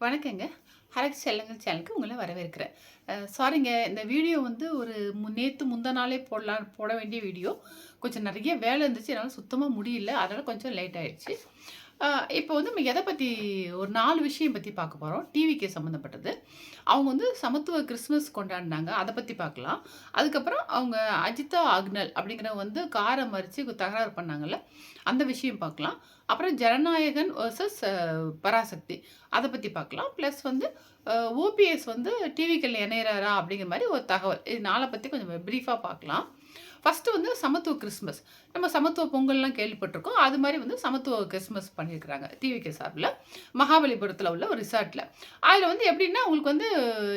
வணக்கங்க. ஹரக் செல்லங்கள் சேனலுக்கு உங்களை வரவேற்கிறேன். சாரிங்க இந்த வீடியோ வந்து ஒரு மு- நேத்து நாளே போடலாம் போட வேண்டிய வீடியோ. கொஞ்சம் நிறைய வேலை இருந்துச்சு. என்னால் சுத்தமாக முடியல. அதனால் கொஞ்சம் லேட் ஆகிடுச்சு இப்போ வந்து நம்ம எதை பற்றி ஒரு நாலு விஷயம் பற்றி பார்க்க போகிறோம் டிவிக்கு சம்மந்தப்பட்டது அவங்க வந்து சமத்துவ கிறிஸ்மஸ் கொண்டாடினாங்க. அதை பற்றி பார்க்கலாம். அதுக்கப்புறம் அவங்க அஜிதா அக்னல் அப்படிங்கிற வந்து காரை மறித்து தகராறு பண்ணாங்கல்ல அந்த விஷயம் பார்க்கலாம். அப்புறம் ஜனநாயகன் வர்சஸ் பராசக்தி. அதை பற்றி பார்க்கலாம். ப்ளஸ் வந்து ஓபிஎஸ் வந்து டிவிக்கள் இணையிறாரா அப்படிங்கிற மாதிரி ஒரு தகவல். இது நாளை பற்றி கொஞ்சம் ப்ரீஃபாக பார்க்கலாம். ஃபஸ்ட்டு வந்து சமத்துவ கிறிஸ்மஸ் நம்ம சமத்துவ பொங்கல்லாம் கேள்விப்பட்டிருக்கோம். அது மாதிரி வந்து சமத்துவ கிறிஸ்மஸ் பண்ணியிருக்கிறாங்க டிவிகே சார்பில். மகாபலிபுரத்தில் உள்ள ஒரு ரிசார்ட்டில் அதில் வந்து எப்படின்னா உங்களுக்கு வந்து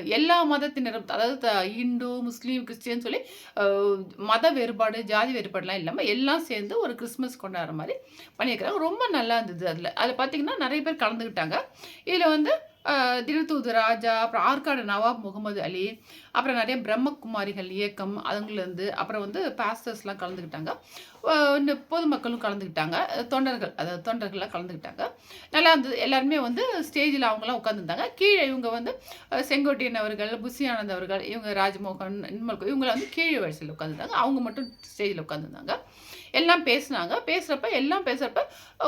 எல்லா மதத்தினரும் அதாவது த- இந்து முஸ்லீம் கிறிஸ்டியன் சொல்லி மத வேறுபாடு ஜாதி வேறுபாடுலாம் இல்லாமல் எல்லாம் சேர்ந்து ஒரு கிறிஸ்மஸ் கொண்டாடுற மாதிரி பண்ணியிருக்கிறாங்க. ரொம்ப நல்லா இருந்தது அதில். அதில் பார்த்தீங்கன்னா நிறைய பேர் கலந்துக்கிட்டாங்க. இதில் வந்து தினத்தூது ராஜா அப்புறம் ஆற்காடு நவாப் முகமது அலி அப்புறம் நிறைய பிரம்மகுமாரிகள் இயக்கம் அதுங்கலேருந்து அப்புறம் வந்து பாஸ்டர்ஸ்லாம் கலந்துக்கிட்டாங்க. அஹ், பொதுமக்களும் கலந்துக்கிட்டாங்க. தொண்டர்கள் அதாவது தொண்டர்கள்லாம் கலந்துக்கிட்டாங்க. நல்லா இருந்தது. எல்லாருமே வந்து ஸ்டேஜில் அவங்களாம் உட்காந்துருந்தாங்க கீழே இவங்க வந்து செங்கோட்டையன் அவர்கள் புஷியானந்த் அவர்கள் இவங்க ராஜ்மோகன் நிர்மல் இவங்கள வந்து கீழே வரிசையில் உட்காந்துருந்தாங்க அவங்க மட்டும் ஸ்டேஜில் உட்காந்துருந்தாங்க எல்லாம் பேசுனாங்க. பேசுகிறப்ப எல்லாம் பேசுகிறப்ப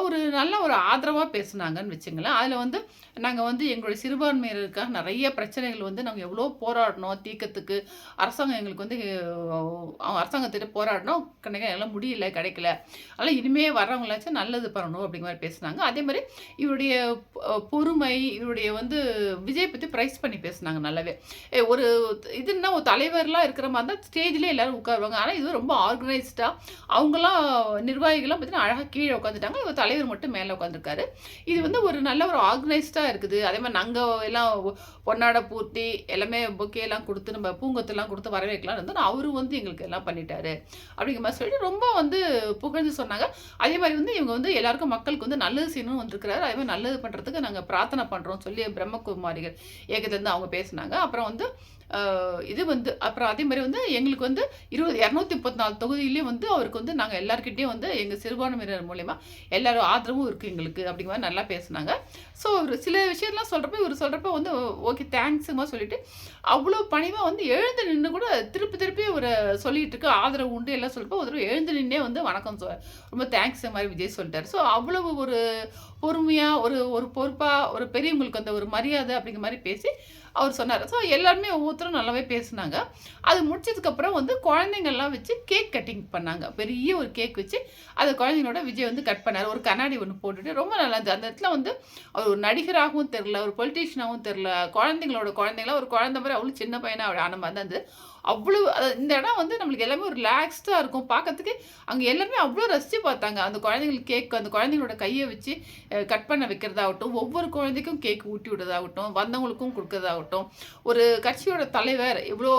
ஒரு நல்ல ஒரு ஆதரவாக பேசுனாங்கன்னு வச்சுங்களேன். அதில் வந்து நாங்கள் வந்து எங்களுடைய சிறுபான்மையினருக்காக நிறைய பிரச்சனைகள் வந்து நாங்கள் எவ்வளோ போராடினோம். தீர்க்கத்துக்கு அரசாங்கம் எங்களுக்கு வந்து அவங்க அரசாங்கத்திட்ட போராடினோம். கிடைக்க எல்லாம் முடியல கிடைக்கல. அதனால் இனிமே வர்றவங்களாச்சும் நல்லது பண்ணணும் அப்படிங்கிற மாதிரி பேசுனாங்க. அதே மாதிரி இவருடைய பொறுமை இவருடைய வந்து விஜய் பற்றி ப்ரைஸ் பண்ணி பேசுனாங்க நல்லாவே. ஒரு இதுன்னா ஒரு தலைவர்லாம் இருக்கிற மாதிரி தான் ஸ்டேஜ்லேயே எல்லாரும் உட்காருவாங்க. ஆனால் இது ரொம்ப ஆர்கனைஸ்டாக அவங்களாம் நிர்வாகிகளும் பார்த்தீங்கன்னா அழகாக கீழே உட்காந்துட்டாங்க இவர் தலைவர் மட்டும் மேலே உட்காந்துருக்காரு இது வந்து ஒரு நல்ல ஒரு ஆர்கனைஸ்டாக இருக்குது. அதே மாதிரி நாங்கள் எல்லாம் பொன்னாடை பூர்த்தி எல்லாமே பொக்கேலாம் கொடுத்து நம்ம பூங்கத்தெல்லாம் கொடுத்து வரவேற்கலாம் இருந்தோம். அவரும் வந்து எங்களுக்கு எல்லாம் பண்ணிட்டாரு. அப்படிங்கிற மாதிரி சொல்லிட்டு ரொம்ப வந்து புகழ்ந்து சொன்னாங்க. அதே மாதிரி வந்து இவங்க வந்து எல்லாருக்கும் மக்களுக்கு வந்து நல்லது செய்யணும் வந்திருக்கிறாரு. அதே மாதிரி நல்லது பண்ணுறதுக்கு நாங்கள் பிரார்த்தனை பண்ணுறோம் சொல்லி பிரம்மகுமாரிகள் இயக்கத்துலேருந்து அவங்க பேசினாங்க. அப்புறம் வந்து இது வந்து அப்புறம் அதே மாதிரி வந்து எங்களுக்கு வந்து இருபது இரநூத்தி முப்பத்தி நாலு தொகுதியிலையும் வந்து அவருக்கு வந்து நாங்கள் எல்லாருக்கிட்டேயும் வந்து எங்கள் சிறுபான்மையினர் மூலயமா எல்லாரும் ஆதரவும் இருக்குது எங்களுக்கு அப்படிங்கிற மாதிரி நல்லா பேசுனாங்க. ஸோ ஒரு சில விஷயம்லாம் சொல்கிறப்ப இவர் சொல்கிறப்ப வந்து ஓகே தேங்க்ஸுமா சொல்லிட்டு அவ்வளோ பணிவாக வந்து எழுந்து நின்று கூட திருப்பி திருப்பி ஒரு சொல்லிட்டு இருக்கு. ஆதரவு உண்டு எல்லாம் சொல்கிறப்ப ஒரு தடவை எழுந்து நின்னே வந்து வணக்கம் சொல் ரொம்ப தேங்க்ஸ் மாதிரி விஜய் சொல்லிட்டார். ஸோ அவ்வளவு ஒரு பொறுமையாக ஒரு ஒரு பொறுப்பாக ஒரு பெரியவங்களுக்கு அந்த ஒரு மரியாதை அப்படிங்கிற மாதிரி பேசி அவர் சொன்னார். ஸோ எல்லாருமே ஒவ்வொருத்தரும் நல்லாவே பேசினாங்க. அது முடிச்சதுக்கப்புறம் வந்து குழந்தைங்கள்லாம் வச்சு கேக் கட்டிங் பண்ணாங்க. பெரிய ஒரு கேக் வச்சு அதை குழந்தைங்களோட விஜய் வந்து கட் பண்ணார். ஒரு கண்ணாடி ஒன்று போட்டுட்டு ரொம்ப நல்லா இருந்தது. அந்த இடத்துல வந்து அவர் ஒரு நடிகராகவும் தெரில ஒரு பொலிட்டீஷியனாகவும் தெரில குழந்தைங்களோட குழந்தைங்களா ஒரு குழந்தை மாதிரி அவ்வளோ சின்ன பையனாக அவர் ஆன மாதிரி தான் இருந்தது. அவ்வளோ இந்த இடம் வந்து நம்மளுக்கு எல்லாமே ஒரு ரிலாக்ஸ்டாக இருக்கும். பார்க்கறதுக்கு அங்கே எல்லாமே அவ்வளோ ரசித்து பார்த்தாங்க. அந்த குழந்தைங்களுக்கு கேக் அந்த குழந்தைங்களோட கையை வச்சு கட் பண்ண வைக்கிறதாகட்டும் ஒவ்வொரு குழந்தைக்கும் கேக் ஊட்டி விடுறதாகட்டும் வந்தவங்களுக்கும் கொடுக்கறதாகட்டும். ஒரு கட்சியோட தலைவர் இவ்வளோ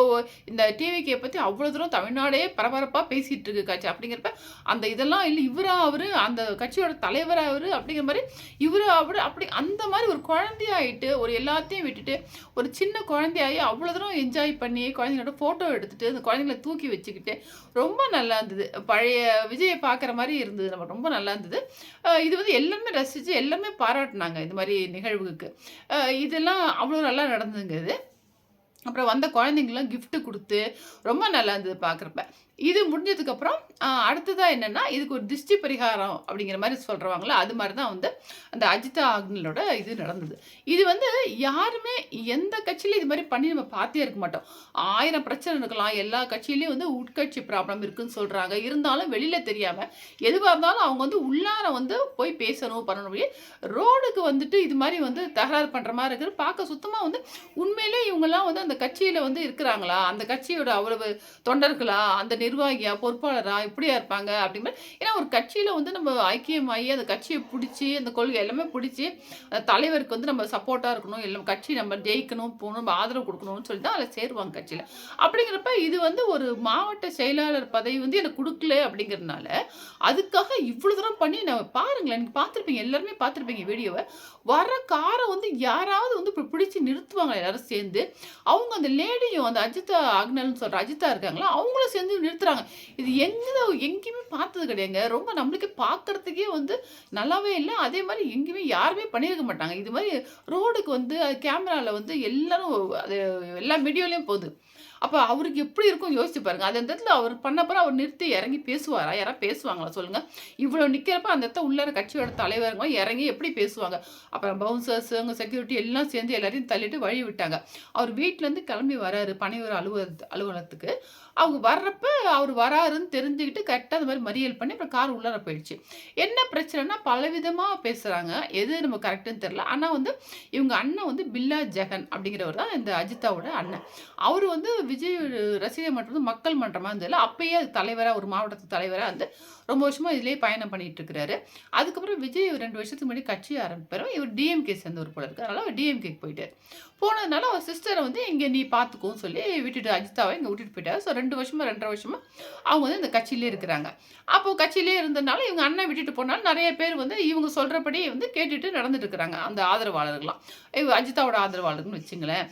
இந்த டிவிக்கே பற்றி அவ்வளோ தூரம் தமிழ்நாடே பரபரப்பாக பேசிகிட்டு இருக்கு கட்சி. அப்படிங்கிறப்ப அந்த இதெல்லாம் இல்லை இவரா அவர் அந்த கட்சியோட தலைவர் அவர் அப்படிங்கிற மாதிரி இவராக அவர் அப்படி அந்த மாதிரி ஒரு குழந்தையாயிட்டு ஒரு எல்லாத்தையும் விட்டுட்டு ஒரு சின்ன குழந்தையாகி அவ்வளோ தூரம் என்ஜாய் பண்ணி குழந்தைங்களோட ஃபோட்டோ ஃபோட்டோ எடுத்துகிட்டு அந்த குழந்தைங்கள தூக்கி வச்சுக்கிட்டு ரொம்ப நல்லா இருந்தது. பழைய விஜயை பார்க்குற மாதிரி இருந்தது. நம்ம ரொம்ப நல்லா இருந்தது. இது வந்து எல்லாமே ரசித்து எல்லாமே பாராட்டினாங்க இந்த மாதிரி நிகழ்வுக்கு. இதெல்லாம் அவ்வளோ நல்லா நடந்ததுங்கிறது. அப்புறம் வந்த குழந்தைங்களாம் கிஃப்ட்டு கொடுத்து ரொம்ப நல்லா இருந்தது பார்க்குறப்ப. இது முடிஞ்சதுக்கப்புறம் அடுத்ததாக என்னென்னா இதுக்கு ஒரு திருஷ்டி பரிகாரம் அப்படிங்கிற மாதிரி சொல்கிறவாங்களே அது மாதிரி தான் வந்து அந்த அஜிதா ஆக்னலோட இது நடந்தது. இது வந்து யாருமே எந்த கட்சியிலையும் இது மாதிரி பண்ணி நம்ம பார்த்தே இருக்க மாட்டோம். ஆயிரம் பிரச்சனை இருக்கலாம் எல்லா கட்சியிலையும் வந்து உட்கட்சி ப்ராப்ளம் இருக்குன்னு சொல்கிறாங்க இருந்தாலும் வெளியில் தெரியாமல் எதுவாக இருந்தாலும் அவங்க வந்து உள்ளார வந்து போய் பேசணும் பண்ணணும் போய் ரோடுக்கு வந்துட்டு இது மாதிரி வந்து தகராறு பண்ணுற மாதிரி இருக்குது. பார்க்க சுத்தமாக வந்து உண்மையிலே இவங்கெல்லாம் வந்து அந்த கட்சியில் வந்து இருக்கிறாங்களா? அந்த கட்சியோட அவ்வளவு தொண்டர்களா? அந்த நிர்வாகியா பொறுப்பாளரா இப்படியா இருப்பாங்க அப்படிங்கிற ஏன்னா ஒரு கட்சியில் வந்து நம்ம ஐக்கியமாகி அந்த கட்சியை பிடிச்சி அந்த கொள்கை எல்லாமே பிடிச்சி அந்த தலைவருக்கு வந்து நம்ம சப்போர்ட்டாக இருக்கணும் எல்லாம் கட்சி நம்ம ஜெயிக்கணும் போகணும் நம்ம ஆதரவு கொடுக்கணும்னு சொல்லி தான் அதில் சேருவாங்க கட்சியில். அப்படிங்கிறப்ப இது வந்து ஒரு மாவட்ட செயலாளர் பதவி வந்து எனக்கு கொடுக்கல அப்படிங்கிறதுனால அதுக்காக இவ்வளோ தூரம் பண்ணி நான் பாருங்களேன் நீங்கள் பார்த்துருப்பீங்க எல்லாருமே பார்த்துருப்பீங்க வீடியோவை. வர காரை வந்து யாராவது வந்து இப்போ பிடிச்சி நிறுத்துவாங்க எல்லாரும் சேர்ந்து. அவங்க அந்த லேடியும் அந்த அஜிதா அக்னல்னு சொல்கிற அஜிதா இருக்காங்களா அவங்களும் சேர்ந்து நிறுத்துறாங்க. இது எங்கே எங்கேயுமே பார்த்தது கிடையாதுங்க. ரொம்ப நம்மளுக்கு பார்க்கறதுக்கே வந்து நல்லாவே இல்லை. அதே மாதிரி எங்கேயுமே யாருமே பண்ணியிருக்க மாட்டாங்க. இது மாதிரி ரோடுக்கு வந்து அது கேமராவில் வந்து எல்லாரும் அது எல்லா வீடியோலையும் போகுது. அப்போ அவருக்கு எப்படி இருக்கும் யோசிச்சு பாருங்கள் அது அந்த இடத்துல அவர் பண்ணப்பறம் அவர் நிறுத்தி இறங்கி பேசுவாரா? யாராவது பேசுவாங்களா? சொல்லுங்கள் இவ்வளோ நிற்கிறப்ப அந்த இடத்த உள்ளார கட்சியோட தலைவருங்க இறங்கி எப்படி பேசுவாங்க? அப்புறம் பவுன்சர்ஸ் அவங்க செக்யூரிட்டி எல்லாம் சேர்ந்து எல்லாரையும் தள்ளிட்டு வழி விட்டாங்க. அவர் வீட்டிலேருந்து கிளம்பி வராரு பணியூர் அலுவல அலுவலகத்துக்கு. அவங்க வர்றப்ப அவர் வராருன்னு தெரிஞ்சுக்கிட்டு கரெக்டாக அந்த மாதிரி மறியல் பண்ணி அப்புறம் கார் உள்ளார போயிடுச்சு. என்ன பிரச்சனைனா பலவிதமாக பேசுகிறாங்க எது நம்ம கரெக்டுன்னு தெரில ஆனால் வந்து இவங்க அண்ணன் வந்து பில்லா ஜெகன் அப்படிங்கிறவர் தான் இந்த அஜிதாவோட அண்ணன். அவர் வந்து விஜய் ரசிகர் மன்றம் மக்கள் மன்றமாக இருந்ததில்ல அப்பயே அது தலைவராக ஒரு மாவட்டத்து தலைவராக வந்து ரொம்ப வருஷமாக இதிலே பயணம் பண்ணிகிட்டு இருக்கிறாரு. அதுக்கப்புறம் விஜய் ரெண்டு வருஷத்துக்கு முன்னாடி கட்சி ஆரம்பிப்பாரு இவர் டிஎம்கே சேர்ந்தவர் போல இருக்கு அதனால் டிஎம்கேக்கு போயிட்டார். போனதுனால அவர் சிஸ்டரை வந்து இங்கே நீ பார்த்துக்கோன்னு சொல்லி விட்டுட்டு அஜிதாவை இங்கே விட்டுட்டு போயிட்டார். ஸோ ரெண்டு வருஷமாக ரெண்டரை வருஷமாக அவங்க வந்து இந்த கட்சியிலே இருக்கிறாங்க. அப்போது கட்சியிலே இருந்ததுனால இவங்க அண்ணன் விட்டுட்டு போனாலும் நிறைய பேர் வந்து இவங்க சொல்கிறபடி வந்து கேட்டுட்டு நடந்துட்டு இருக்கிறாங்க அந்த ஆதரவாளர்கள்லாம். இவ அஜிதாவோட ஆதரவாளர்கள்னு வச்சுங்களேன்.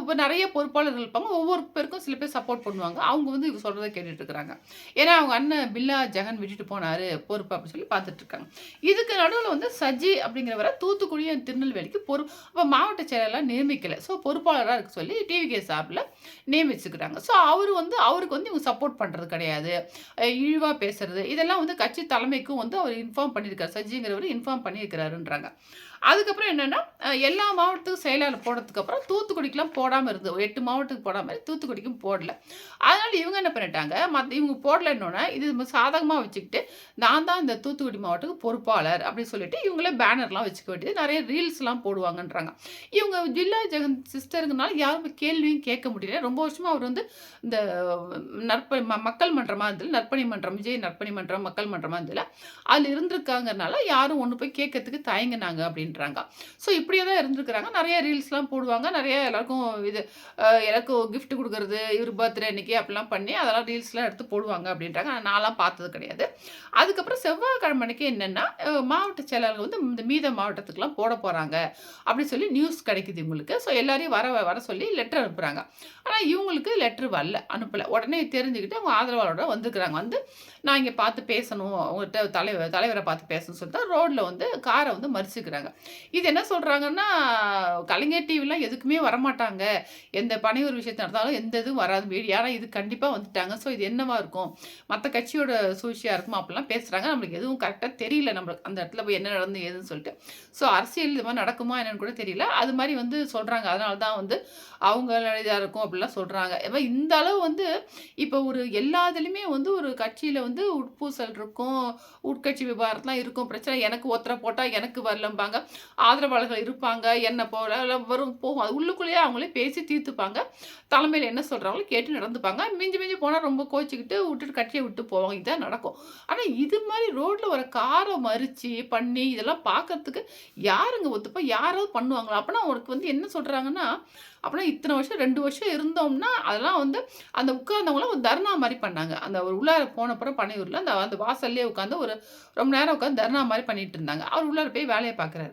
இப்போ நிறைய பொறுப்பாளர்கள் இருப்பாங்க. ஒவ்வொரு பேருக்கும் சில பேர் சப்போர்ட் பண்ணுவாங்க. அவங்க வந்து இவங்க சொல்கிறத கேட்டுட்டு இருக்கிறாங்க. ஏன்னா அவங்க அண்ணன் பில்லா ஜெகன் விட்டுட்டு போனார் பொறுப்பு அப்படின்னு சொல்லி பார்த்துட்டு இருக்காங்க. இதுக்கு நடுவில் வந்து சஜி அப்படிங்கிறவரை தூத்துக்குடி திருநெல்வேலிக்கு பொறு அப்போ மாவட்ட செயலாளர் நியமிக்கலை. ஸோ பொறுப்பாளராக இருக்க சொல்லி டிவிகே சார்பில் நியமிச்சுக்கிறாங்க. ஸோ அவர் வந்து அவருக்கு வந்து இவங்க சப்போர்ட் பண்ணுறது கிடையாது. இழிவாக பேசுறது இதெல்லாம் வந்து கட்சி தலைமைக்கும் வந்து அவர் இன்ஃபார்ம் பண்ணியிருக்காரு. சஜிங்கிறவர் இன்ஃபார்ம் பண்ணியிருக்கிறாருன்றாங்க. அதுக்கப்புறம் என்னென்னா எல்லா மாவட்டத்துக்கும் செயலாளர் போடுறதுக்கப்புறம் தூத்துக்குடிக்கெலாம் போடாமல் இருந்தது. எட்டு மாவட்டத்துக்கு போடாமல் தூத்துக்குடிக்கும் போடல. அதனால் இவங்க என்ன பண்ணிட்டாங்க மற்ற இவங்க போடலன்னொன்னே இது சாதகமாக வச்சுக்கிட்டு நான் தான் இந்த தூத்துக்குடி மாவட்டத்துக்கு பொறுப்பாளர் அப்படின்னு சொல்லிட்டு இவங்களே பேனர்லாம் வச்சுக்க வேண்டியது. நிறைய ரீல்ஸ்லாம் போடுவாங்கன்றாங்க. இவங்க ஜில்லா ஜெகன் சிஸ்டருங்கனால யாரும் கேள்வியும் கேட்க முடியல. ரொம்ப வருஷமாக அவர் வந்து இந்த நற்ப மக்கள் மன்றமாக இருந்தது நற்பணி மன்றம் விஜய் நற்பணி மன்றம் மக்கள் மன்றமாக இருந்ததில்ல அதில் இருந்திருக்காங்கனால யாரும் ஒன்று போய் கேட்கறதுக்கு தயங்கினாங்க அப்படின்னு அப்படின்றாங்க. ஸோ இப்படியே தான் இருந்திருக்கிறாங்க. நிறைய ரீல்ஸ்லாம் போடுவாங்க. நிறைய எல்லாருக்கும் இது எல்லாருக்கும் கிஃப்ட் கொடுக்குறது இவர் பர்த்டே அன்னைக்கு அப்படிலாம் பண்ணி அதெல்லாம் ரீல்ஸ்லாம் எடுத்து போடுவாங்க அப்படின்றாங்க. நான்லாம் பார்த்தது கிடையாது. அதுக்கப்புறம் செவ்வாய்க்கிழமை அன்னைக்கு என்னென்னா மாவட்ட செயலாளர்கள் வந்து இந்த மீத மாவட்டத்துக்குலாம் போட போகிறாங்க அப்படின்னு சொல்லி நியூஸ் கிடைக்குது இவங்களுக்கு. ஸோ எல்லாரையும் வர வர சொல்லி லெட்டர் அனுப்புகிறாங்க ஆனால் இவங்களுக்கு லெட்ரு வரல அனுப்பலை. உடனே தெரிஞ்சுக்கிட்டு அவங்க ஆதரவாளரோட வந்துருக்குறாங்க. வந்து நான் இங்கே பார்த்து பேசணும் அவங்கள்ட்ட தலைவர் தலைவரை பார்த்து பேசணும்னு சொல்லிட்டு ரோட்டில் வந்து காரை வந்து மறிச்சுக்கிறாங்க இது என்ன சொல்கிறாங்கன்னா கலைஞர் டிவிலாம் எதுக்குமே வரமாட்டாங்க. எந்த பனையூர் விஷயத்தை நடந்தாலும் எந்த இதுவும் வராது. மீடியா ஆனால் இது கண்டிப்பாக வந்துட்டாங்க. ஸோ இது என்னவா இருக்கும்? மற்ற கட்சியோட சூழ்ச்சியாக இருக்கும்? அப்படிலாம் பேசுகிறாங்க நம்மளுக்கு எதுவும் கரெக்டாக தெரியல. நம்மளுக்கு அந்த இடத்துல போய் என்ன நடந்து ஏதுன்னு சொல்லிட்டு. ஸோ அரசியல் இது மாதிரி நடக்குமா என்னன்னு கூட தெரியல. அது மாதிரி வந்து சொல்கிறாங்க அதனால தான் வந்து அவங்க இதாக இருக்கும் அப்படிலாம் சொல்கிறாங்க இந்த அளவு வந்து இப்போ ஒரு எல்லாத்துலேயுமே வந்து ஒரு கட்சியில் வந்து உட்பூசல் இருக்கும். உட்கட்சி விவகாரத்தெலாம் இருக்கும். பிரச்சனை எனக்கு ஒத்தரை போட்டால் எனக்கு வரலம்பாங்க. ஆதரவாளர்கள் இருப்பாங்க என்ன போகிற வரும் போகும். அது உள்ளுக்குள்ளேயே அவங்களே பேசி தீர்த்துப்பாங்க. தலைமையில் என்ன சொல்கிறாங்களோ கேட்டு நடந்துப்பாங்க. மிஞ்சி மிஞ்சி போனால் ரொம்ப கோச்சிக்கிட்டு விட்டுட்டு கட்டியை விட்டு போவாங்க. இதுதான் நடக்கும். ஆனால் இது மாதிரி ரோட்டில் வர காரை மறித்து பண்ணி இதெல்லாம் பார்க்கறதுக்கு யாருங்க ஒத்துப்பா? யாராவது பண்ணுவாங்களா? அப்படின்னா அவருக்கு வந்து என்ன சொல்கிறாங்கன்னா அப்படின்னா இத்தனை வருஷம் ரெண்டு வருஷம் இருந்தோம்னா அதெல்லாம் வந்து அந்த உட்கார்ந்தவங்களாம் ஒரு தர்ணா மாதிரி பண்ணாங்க. அந்த ஒரு உள்ளார போனப்புறம் பனையூரில் அந்த அந்த வாசல்லே உட்காந்து ஒரு ரொம்ப நேரம் உட்காந்து தர்ணா மாதிரி பண்ணிட்டு இருந்தாங்க. அவர் உள்ளார போய் வேலையை பார்க்குறாரு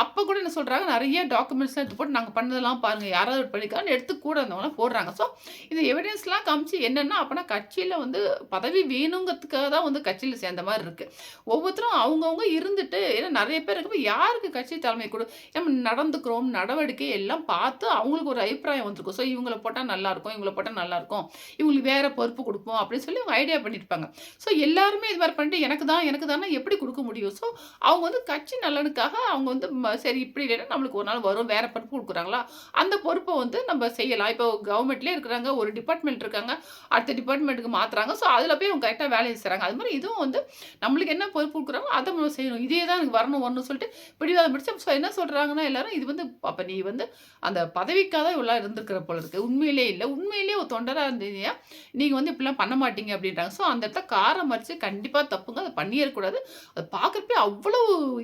அப்போ கூட என்ன சொல்கிறாங்க நிறைய டாக்குமெண்ட்ஸ்லாம் எடுத்து போட்டு நாங்கள் பண்ணதெல்லாம் பாருங்கள் யாராவது பண்ணிக்கான்னு எடுத்து கூட இருந்தவங்களாம் போடுறாங்க. ஸோ இந்த எவிடன்ஸ்லாம் காமிச்சு என்னென்னா அப்போனா கட்சியில் வந்து பதவி வேணுங்கிறதுக்காக தான் வந்து கட்சியில் சேர்ந்த மாதிரி இருக்குது ஒவ்வொருத்தரும் அவங்கவுங்க இருந்துட்டு ஏன்னா நிறைய பேர் இருக்கப்போ யாருக்கு கட்சி தலைமை கொடு? நம்ம நடந்துக்கிறோம் நடவடிக்கை எல்லாம் பார்த்து அவங்களுக்கு ஒரு அபிப்பிராயம் வந்திருக்கும். ஸோ இவங்களை போட்டால் நல்லாயிருக்கும் இவங்களை போட்டால் நல்லாயிருக்கும் இவங்களுக்கு வேறு பொறுப்பு கொடுப்போம் அப்படின்னு சொல்லி அவங்க ஐடியா பண்ணியிருப்பாங்க. ஸோ எல்லாருமே இது மாதிரி பண்ணிட்டு எனக்கு தான் எனக்கு தானே எப்படி கொடுக்க முடியும்? ஸோ அவங்க வந்து கட்சி நலனுக்காக அவங்க வந்து சரி இப்படி இல்லைன்னா நம்மளுக்கு ஒரு நாள் வரும் வேறு பொறுப்பு கொடுக்குறாங்களா? அந்த பொறுப்பை வந்து நம்ம செய்யலாம். இப்போ கவர்மெண்ட்லேயே இருக்கிறாங்க ஒரு டிபார்ட்மெண்ட் இருக்காங்க அடுத்த டிபார்ட்மெண்ட்டுக்கு மாற்றுறாங்க ஸோ அதில் போய் அவங்க கரெக்டாக வேலையை செய்கிறாங்க அது மாதிரி இதுவும் வந்து நம்மளுக்கு என்ன பொறுப்பு கொடுக்குறாங்க அதை நம்ம செய்யணும். இதே தான் எனக்கு வரணும் வரணும்னு சொல்லிட்டு பிடிவாதம் பிடிச்சி ஸோ என்ன சொல்கிறாங்கன்னா எல்லாரும் இது வந்து அப்போ நீ வந்து அந்த பதவிக்காக தான் இவ்வளோ இருந்துருக்கிற போல இருக்குது உண்மையிலே இல்லை. உண்மையிலே ஒரு தொண்டராக இருந்தீங்க. நீங்கள் வந்து இப்படிலாம் பண்ண மாட்டீங்க அப்படின்றாங்க. ஸோ அந்த இடத்த காரை மறித்து கண்டிப்பாக தப்புங்க. அதை பண்ணிடக்கூடாது. அதை பார்க்குறப்ப அவ்வளோ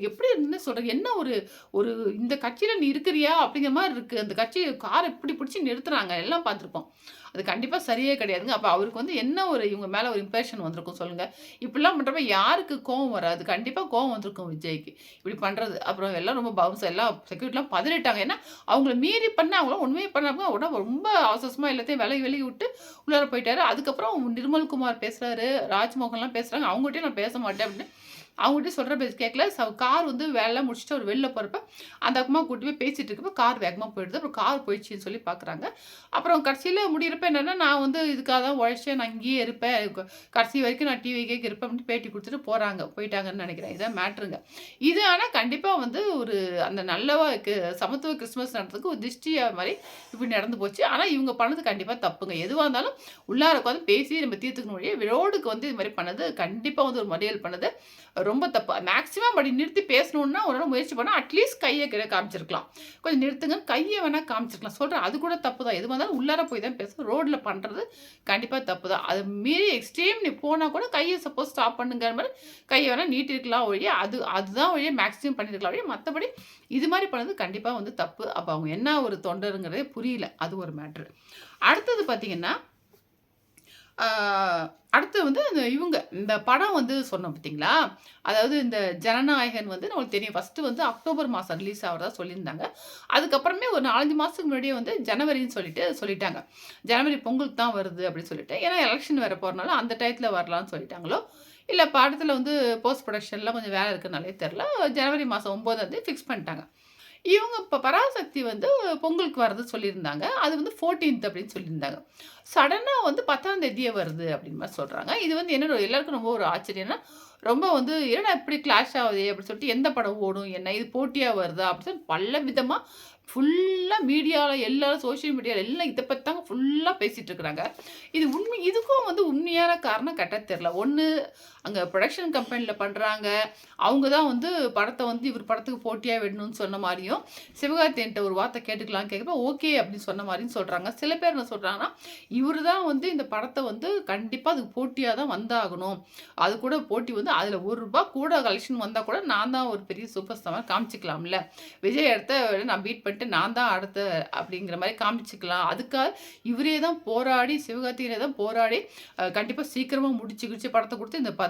எப்படி இருந்துன்னு சொல்கிறேன் என்ன ஒரு ஒரு இந்த கட்சியில் நீ இருக்கிறியா? அப்படிங்கிற மாதிரி இருக்குது அந்த கட்சி காரை இப்படி பிடிச்சி நிறுத்துறாங்க. எல்லாம் பார்த்துருப்போம். அது கண்டிப்பாக சரியே கிடையாதுங்க. அப்போ அவருக்கு வந்து என்ன ஒரு இவங்க மேலே ஒரு இம்ப்ரெஷன் வந்திருக்கும் சொல்லுங்கள் இப்படிலாம் பண்ணுறப்ப யாருக்கு கோவம் வராது? கண்டிப்பாக கோவம் வந்திருக்கும் விஜய்க்கு. இப்படி பண்ணுறது அப்புறம் எல்லாம் ரொம்ப பவுன்ஸ் எல்லாம் செக்யூரிட்டிலாம் பதறிட்டாங்க. ஏன்னா, அவங்கள மீறி பண்ண அவங்களாம் உண்மையை பண்ணாங்க உடனே ரொம்ப அவசரமாக எல்லாத்தையும் விலகி விலகி விட்டு உள்ளார போயிட்டாரு. அதுக்கப்புறம் நிர்மல்குமார் பேசுகிறாரு ராஜ்மோகன்லாம் பேசுகிறாங்க அவங்ககிட்டயும் நான் பேச மாட்டேன் அப்படின்னு அவங்ககிட்ட சொல்கிற பேச கேட்கல. ச கார் வந்து வேலைலாம் முடிச்சுட்டு அவர் வெளில போகிறப்ப அந்த அக்கமாக கூட்டி போய் பேசிட்டு இருக்கப்போ கார் வேகமாக போயிடுது. அப்புறம் கார் போயிடுச்சுன்னு சொல்லி பார்க்குறாங்க. அப்புறம் கடைசியில் முடியிறப்ப என்னென்னா நான் வந்து இதுக்காக தான் உழைச்சேன். நான் இங்கேயே இருப்பேன். கடைசி வரைக்கும் நான் டிவி கேட்க இருப்பேன் அப்படின்னு பேட்டி கொடுத்துட்டு போகிறாங்க போயிட்டாங்கன்னு நினைக்கிறேன் இதான் மேட்ருங்க இது ஆனால் கண்டிப்பாக வந்து ஒரு அந்த நல்லவா சமத்துவ கிறிஸ்மஸ் நடத்துறதுக்கு ஒரு திருஷ்டியாக மாதிரி இப்படி நடந்து போச்சு. ஆனால் இவங்க பண்ணது கண்டிப்பாக தப்புங்க. எதுவாக இருந்தாலும் உள்ளார உட்காந்து பேசி நம்ம தீர்த்துக்கணும் ஒழிய, விரோடுக்கு வந்து இது மாதிரி பண்ணது கண்டிப்பாக வந்து ஒரு மறியல் பண்ணது ரொம்ப தப்பு. மேக்ஸிமம் அப்படி நிறுத்தி பேசணுன்னா ஒரு நாள் முயற்சி பண்ணா அட்லீஸ்ட் கையை கிட்ட காமிச்சிருக்கலாம். கொஞ்சம் நிறுத்துங்க கையை வேணால் காமிச்சிருக்கலாம். சொல்கிறேன் அது கூட தப்பு தான். எது இருந்தாலும் உள்ளார போய் தான் பேசணும். ரோட்டில் பண்ணுறது கண்டிப்பாக தப்பு தான். அது மீறி எக்ஸ்ட்ரீம் நீ போனால் கூட கையை சப்போஸ் ஸ்டாப் பண்ணுங்கிற மாதிரி கையை வேணால் நீட்டிருக்கலாம் ஒழிய, அது அதுதான் ஒழிய மேக்ஸிமம் பண்ணியிருக்கலாம் ஒழிய, மற்றபடி இது மாதிரி பண்ணது கண்டிப்பாக வந்து தப்பு. அப்போ அவங்க என்ன ஒரு தொண்டருங்கிறதே புரியல. அது ஒரு மேட்ரு அடுத்தது பார்த்தீங்கன்னா, அடுத்து வந்து இந்த இவங்க இந்த படம் வந்து சொன்னோம் பார்த்தீங்களா? அதாவது இந்த ஜனநாயகன் வந்து நம்மளுக்கு தெரியும். ஃபர்ஸ்ட்டு வந்து அக்டோபர் மாதம் ரிலீஸ் ஆகிறதா சொல்லியிருந்தாங்க. அதுக்கப்புறமே ஒரு நாலஞ்சு மாதத்துக்கு முன்னாடியே வந்து ஜனவரின்னு சொல்லிட்டு சொல்லிட்டாங்க. ஜனவரி பொங்கலுக்கு தான் வருது அப்படின்னு சொல்லிட்டு. ஏன்னா எலெக்ஷன் வேறு போகிறனால அந்த டயத்தில் வரலான்னு சொல்லிட்டாங்களோ, இல்லை படத்தில் வந்து போஸ்ட் ப்ரொடக்ஷன்லாம் கொஞ்சம் வேலை இருக்கனாலயே தெரில ஜனவரி மாதம் 9ஆந்தேதி ஃபிக்ஸ் பண்ணிட்டாங்க. இவங்க இப்போ பராசக்தி வந்து பொங்கலுக்கு வரது சொல்லியிருந்தாங்க. அது வந்து 14த் அப்படின்னு சொல்லியிருந்தாங்க. சடனாக வந்து 10ஆம் தேதியே வருது அப்படின்னு மாதிரி சொல்கிறாங்க இது வந்து என்ன எல்லாருக்கும் ரொம்ப ஒரு ஆச்சரியம்னா, ரொம்ப வந்து என்னடா இப்படி கிளாஷ் ஆகுதே அப்படின்னு சொல்லிட்டு எந்த படம் ஓடும்? என்ன இது போட்டியாக வருதா? அப்படின்னு சொல்லி பல விதமாக ஃபுல்லாக மீடியாவில் எல்லாரும் சோஷியல் மீடியாவில் எல்லாம் இதை பற்றி தாங்க ஃபுல்லாக பேசிகிட்டு இருக்கிறாங்க. இது உண்மை இதுக்கும் வந்து உண்மையான காரணம் கட்ட தெரில ஒன்று அங்கே ப்ரொடக்ஷன் கம்பெனியில் பண்ணுறாங்க அவங்க தான் வந்து படத்தை வந்து இவர் படத்துக்கு போட்டியாக விடணும்னு சொன்ன மாதிரியும் சிவகார்த்திகேயன்ட்ட ஒரு வார்த்தை கேட்டுக்கலாம்னு கேட்குறப்ப ஓகே அப்படின்னு சொன்ன மாதிரியும் சொல்கிறாங்க சில பேர் என்ன சொல்கிறாங்கன்னா இவர் தான் வந்து இந்த படத்தை வந்து கண்டிப்பாக அதுக்கு போட்டியாக தான் வந்தாகணும். அது கூட போட்டி வந்து அதில் ஒரு ரூபா கூட கலெக்ஷன் வந்தால் கூட நான் தான் ஒரு பெரிய சூப்பர் ஸ்டார் காமிச்சிக்கலாம்ல விஜய் இடத்த நான் பீட் பண்ணி பண்ணிட்டு நான் தான் அடுத்த அப்படிங்கிற மாதிரி காமிச்சுக்கலாம். அதுக்காக இவரே தான் போராடி சிவகார்த்திகேயனே தான் போராடி கண்டிப்பாக சீக்கிரமாக சீக்கிரமா முடிச்சு கிடிச்சு படத்த இந்த ப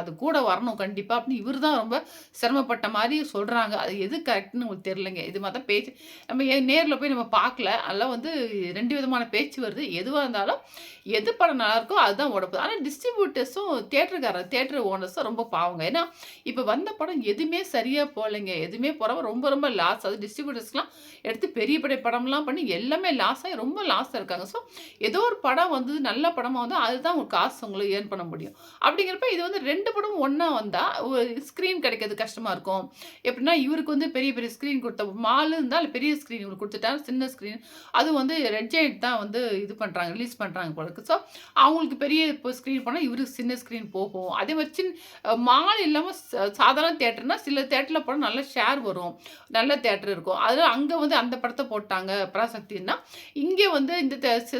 அது கூட வரணும் கண்டிப்பாக அப்படின்னு இவர் தான் ரொம்ப சிரமப்பட்ட மாதிரி சொல்கிறாங்க அது எது கரெக்ட்னு உங்களுக்கு தெரிலங்க இது மாதிரி தான் பேச்சு நம்ம நேரில் போய் நம்ம பார்க்கல. அதெல்லாம் வந்து ரெண்டு விதமான பேச்சு வருது. எதுவாக இருந்தாலும் எது படம் நல்லாயிருக்கோ அதுதான் ஓடப்போகுது. ஆனால் டிஸ்ட்ரிபியூட்டர்ஸும் தேட்டருக்காரர் தேட்டர் ஓனர்ஸும் ரொம்ப பாவங்க. ஏன்னா, இப்போ வந்த படம் எதுவுமே சரியாக போகலைங்க எதுவுமே போகிறவங்க ரொம்ப ரொம்ப லாஸ். அது டிஸ்ட்ரிபியூட்டர்ஸ்லாம் எடுத்து பெரிய பெரிய படம்லாம் பண்ணி எல்லாமே லாஸ் ஆகி ரொம்ப லாஸாக இருக்காங்க. ஸோ ஏதோ ஒரு படம் வந்து நல்ல படமாக வந்து அதுதான் உங்கள் காசு உங்களுக்கு ஏர்ன் பண்ண முடியும். அப்படிங்கிறப்ப இது வந்து ரெண்டு படமும் ஒன்றா வந்தால் ஒரு ஸ்க்ரீன் கிடைக்கிறது கஷ்டமாக இருக்கும். எப்படின்னா இவருக்கு வந்து பெரிய பெரிய ஸ்க்ரீன் கொடுத்த மாலு இருந்தால் பெரிய ஸ்க்ரீன் இவருக்கு குடுத்துட்டா சின்ன ஸ்க்ரீன் அது வந்து ரெட் ஜெயண்ட் தான் வந்து இது பண்ணுறாங்க ரிலீஸ் பண்ணுறாங்க போல ஸோ அவங்களுக்கு பெரிய இப்போ ஸ்க்ரீன் போனால் இவருக்கு சின்ன ஸ்க்ரீன் போகும். அதே மாதிரி சின்ன மால் இல்லாமல் சாதாரண தேட்டர்னால் சில தேட்டரில் போனால் நல்ல ஷேர் வரும். நல்ல தேட்டர் இருக்கும். அதில் அங்கே வந்து அந்த படத்தை போட்டாங்க பராசக்தின்னா, இங்கே வந்து இந்த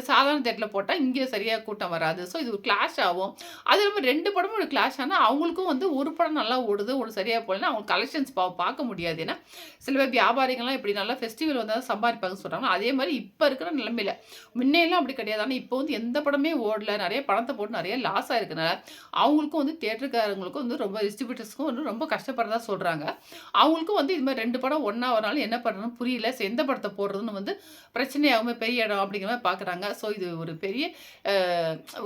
சாதாரண தேட்டில் போட்டால் இங்கே சரியாக கூட்டம் வராது. ஸோ இது ஒரு கிளாஷ் ஆகும். அது இல்லாமல் ரெண்டு படமும் ஒரு கிளாஷ் ஆனால் அவங்களுக்கும் வந்து ஒரு படம் நல்லா ஓடுது, ஒரு சரியாக போகலன்னா அவங்க கலெக்ஷன்ஸ் பா பார்க்க முடியாது. ஏன்னா, சில பேர் வியாபாரிகள்லாம் இப்படி நல்லா ஃபெஸ்டிவல் வந்தால் தான் சொல்கிறாங்க அதே மாதிரி இப்போ இருக்கிற நிலைமையில் முன்னையெல்லாம் அப்படி கிடையாது. ஆனால் இப்போ வந்து எந்த படமே ஓடல. நிறைய படத்தை போட்டு நிறைய லாஸ் ஆகிருக்கனால அவங்களுக்கும் வந்து தேட்டருக்காரங்களுக்கும் வந்து ரொம்ப டிஸ்ட்ரிபியூட்டர்ஸ்க்கும் வந்து ரொம்ப கஷ்டப்படுறதா சொல்கிறாங்க அவங்களுக்கும் வந்து இது மாதிரி ரெண்டு படம் ஒன்றா வரனாலும் என்ன பண்ணணும் புரியல. சரி எந்த படத்தை போடுறதுன்னு வந்து பிரச்சனையாகவும் பெரிய இடம் அப்படிங்கிற மாதிரி பார்க்குறாங்க. ஸோ இது ஒரு பெரிய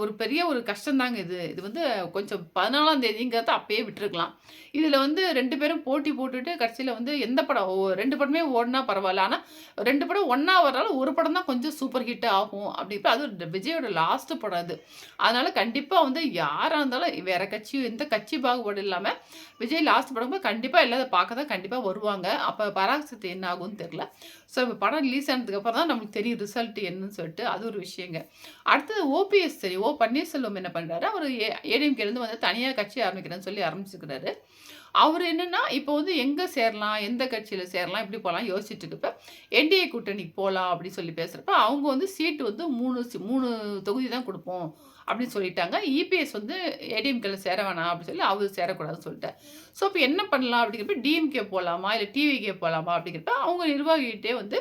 ஒரு பெரிய ஒரு கஷ்டம்தாங்க இது. இது வந்து கொஞ்சம் 14ஆம் தேதிங்கிறத அப்பயே விட்டுருக்கலாம். இதில் வந்து ரெண்டு பேரும் போட்டி போட்டுட்டு கடைசியில் வந்து எந்த படம் ஓ 2 படமே ஓடினா பரவாயில்ல ஆனால் ரெண்டு படம் ஒன்றா வரனால ஒரு படம் தான் கொஞ்சம் சூப்பர் ஹிட் ஆகும். அப்படிப்போ அதுவும் விஜயோட லாஸ்ட் படம் அது. அதனால் கண்டிப்பாக வந்து யாராக இருந்தாலும் வேறு கட்சியும் எந்த கட்சி பாகுபாடு இல்லாமல் விஜய் லாஸ்ட் படம் கண்டிப்பாக எல்லாத்தையும் பார்க்க தான் கண்டிப்பாக வருவாங்க. அப்போ பராசக்தி என்ன ஆகும்னு ஸோ இப்போ படம் ரிலீஸ் ஆனதுக்கு அப்புறம் தான் நம்மளுக்கு தெரியும் ரிசல்ட் என்னன்னு சொல்லிட்டு. அது ஒரு விஷயங்க. அடுத்தது ஓபிஎஸ் சரி ஓ பன்னீர்செல்வம் என்ன பண்ணுறாரு அவர் ஏ ஏடிஎம்கேலேருந்து வந்து தனியாக கட்சி ஆரம்பிக்கிறேன்னு சொல்லி ஆரம்பிச்சுக்கிறாரு அவர் என்னென்னா இப்போ வந்து எங்கே சேரலாம்? எந்த கட்சியில் சேரலாம்? எப்படி போகலாம் யோசிச்சுட்டு இருக்கப்ப, என்டிஏ கூட்டணிக்கு போகலாம் அப்படின்னு சொல்லி பேசுகிறப்ப அவங்க வந்து சீட்டு வந்து மூணு மூணு தொகுதி தான் கொடுப்போம் அப்படின்னு சொல்லிட்டாங்க. இபிஎஸ் வந்து ஏடிஎம்கேல சேர வேணாம் அப்படின்னு சொல்லி அவர் சேரக்கூடாதுன்னு சொல்லிட்டேன் ஸோ இப்போ என்ன பண்ணலாம் அப்படிங்கிறப்ப டிஎம்கே போகலாமா இல்லை டிவிகே போகலாமா அப்படிங்கிறப்ப அவங்க நிர்வாகிகிட்டே வந்து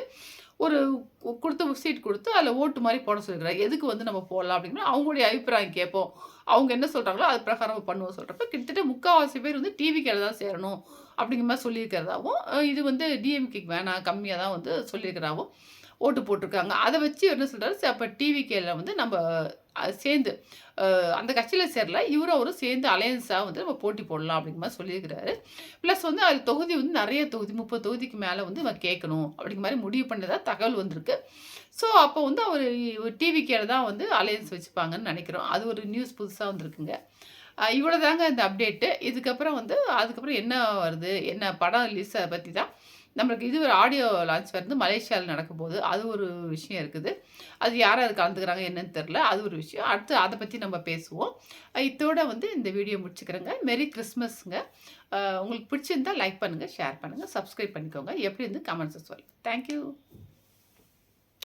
ஒரு கொடுத்த கொடுத்து சீட் கொடுத்து அதில் ஓட்டு மாதிரி போட சொல்லிக்கிறாங்க எதுக்கு வந்து நம்ம போடலாம் அப்படிங்கிற அவங்களுடைய அபிப்பிராயம் கேட்போம். அவங்க என்ன சொல்கிறாங்களோ அது பிரகாரம் நம்ம பண்ணுவோம் சொல்கிறப்ப கிட்டத்தட்ட முக்கால்வாசி பேர் வந்து டிவிக்கேல தான் சேரணும் அப்படிங்கிற மாதிரி சொல்லியிருக்கிறதாவும் இது வந்து டிஎம்கேக்கு வேணாம் கம்மியாக தான் வந்து சொல்லியிருக்கிறாவும் ஓட்டு போட்டிருக்காங்க. அதை வச்சு என்ன சொல்கிறாரு அப்போ டிவிகேல வந்து நம்ம சேர்ந்து அந்த கட்சியில் சேரல. இவரும் அவரும் சேர்ந்து அலையன்ஸாக வந்து நம்ம போட்டி போடலாம் அப்படிங்கிற மாதிரி சொல்லியிருக்கிறாரு. ப்ளஸ் வந்து அது தொகுதி வந்து நிறைய தொகுதி முப்பது தொகுதிக்கு மேலே வந்து நம்ம கேட்கணும் அப்படிங்கிற மாதிரி முடிவு பண்ணதாக தகவல் வந்திருக்கு. ஸோ அப்போ வந்து அவர் டிவிக்கேல தான் வந்து அலையன்ஸ் வச்சுப்பாங்கன்னு நினைக்கிறோம். அது ஒரு நியூஸ் புதுசாக வந்திருக்குங்க. இவ்வளோ தாங்க இந்த அப்டேட்டு. இதுக்கப்புறம் வந்து அதுக்கப்புறம் என்ன வருது? என்ன படம் ரிலீஸை பற்றி தான் நம்மளுக்கு இது ஒரு ஆடியோ லான்ச் வந்து மலேசியாவில் நடக்கும் போது அது ஒரு விஷயம் இருக்குது. அது யார் அது கலந்துக்கிறாங்க என்னன்னு தெரில அது ஒரு விஷயம். அடுத்து அதை பற்றி நம்ம பேசுவோம். இதோட வந்து இந்த வீடியோ முடிச்சுக்கிறேங்க. மெரி கிறிஸ்மஸ்ங்க உங்களுக்கு பிடிச்சிருந்தா லைக் பண்ணுங்கள் ஷேர் பண்ணுங்கள் சப்ஸ்கிரைப் பண்ணிக்கோங்க. எப்படி இருந்து கமெண்ட்ஸை சொல்லுங்கள் தேங்க்யூ